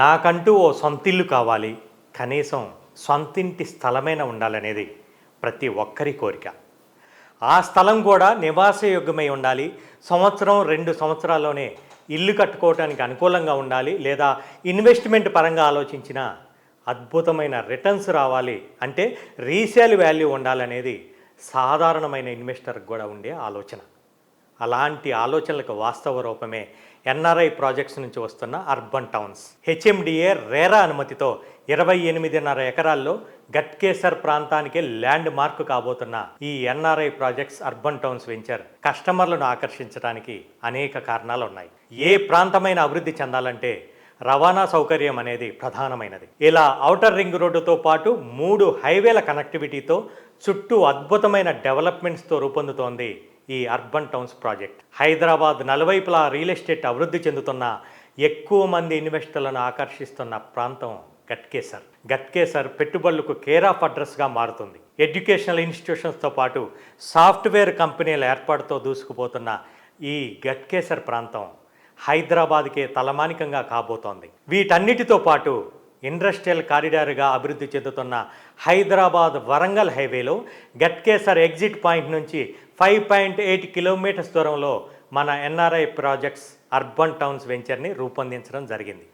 నాకంటూ ఓ సొంతిల్లు కావాలి. కనీసం సొంతింటి స్థలమైన ఉండాలనేది ప్రతి ఒక్కరి కోరిక. ఆ స్థలం కూడా నివాసయోగ్యమై ఉండాలి. సంవత్సరం రెండు సంవత్సరాల్లోనే ఇల్లు కట్టుకోవటానికి అనుకూలంగా ఉండాలి. లేదా ఇన్వెస్ట్మెంట్ పరంగా ఆలోచించిన అద్భుతమైన రిటర్న్స్ రావాలి అంటే రీసేల్ వాల్యూ ఉండాలనేది సాధారణమైన ఇన్వెస్టర్కి కూడా ఉండే ఆలోచన. అలాంటి ఆలోచనలకు వాస్తవ రూపమే ఎన్ఆర్ఐ ప్రాజెక్ట్స్ నుంచి వస్తున్న అర్బన్ టౌన్స్. హెచ్ఎండిఏ రేరా అనుమతితో ఇరవై ఎనిమిదిన్నర ఎకరాల్లో గట్కేసర్ ప్రాంతానికి ల్యాండ్ మార్క్ కాబోతున్న ఈ NRI projects urban towns venture కస్టమర్లను ఆకర్షించడానికి అనేక కారణాలు ఉన్నాయి ఏ ప్రాంతమైన అభివృద్ధి చెందాలంటే రవాణా సౌకర్యం అనేది ప్రధానమైనది. ఇలా ఔటర్ రింగ్ రోడ్డుతో పాటు మూడు హైవేల కనెక్టివిటీతో చుట్టూ అద్భుతమైన డెవలప్మెంట్స్తో రూపొందుతోంది ఈ అర్బన్ టౌన్స్ ప్రాజెక్ట్. హైదరాబాద్ నలువైపులా రియల్ ఎస్టేట్ అభివృద్ధి చెందుతున్న ఎక్కువ మంది ఇన్వెస్టర్లను ఆకర్షిస్తున్న ప్రాంతం గట్కేసర్. గట్కేసర్ పెట్టుబడులకు కేర్ ఆఫ్ అడ్రస్గా మారుతుంది. ఎడ్యుకేషనల్ ఇన్స్టిట్యూషన్స్తో పాటు సాఫ్ట్వేర్ కంపెనీల ఏర్పాటుతో దూసుకుపోతున్న ఈ గట్కేసర్ ప్రాంతం హైదరాబాద్కే తలమానికంగా కాబోతోంది. వీటన్నిటితో పాటు ఇండస్ట్రియల్ కారిడార్గా అభివృద్ధి చెందుతున్న హైదరాబాద్ వరంగల్ హైవేలో గట్కేసర్ ఎగ్జిట్ పాయింట్ నుంచి ఫైవ్ పాయింట్ ఎయిట్ కిలోమీటర్స్ దూరంలో మన ఎన్ఆర్ఐ ప్రాజెక్ట్స్ అర్బన్ టౌన్స్ వెంచర్ని రూపొందించడం జరిగింది.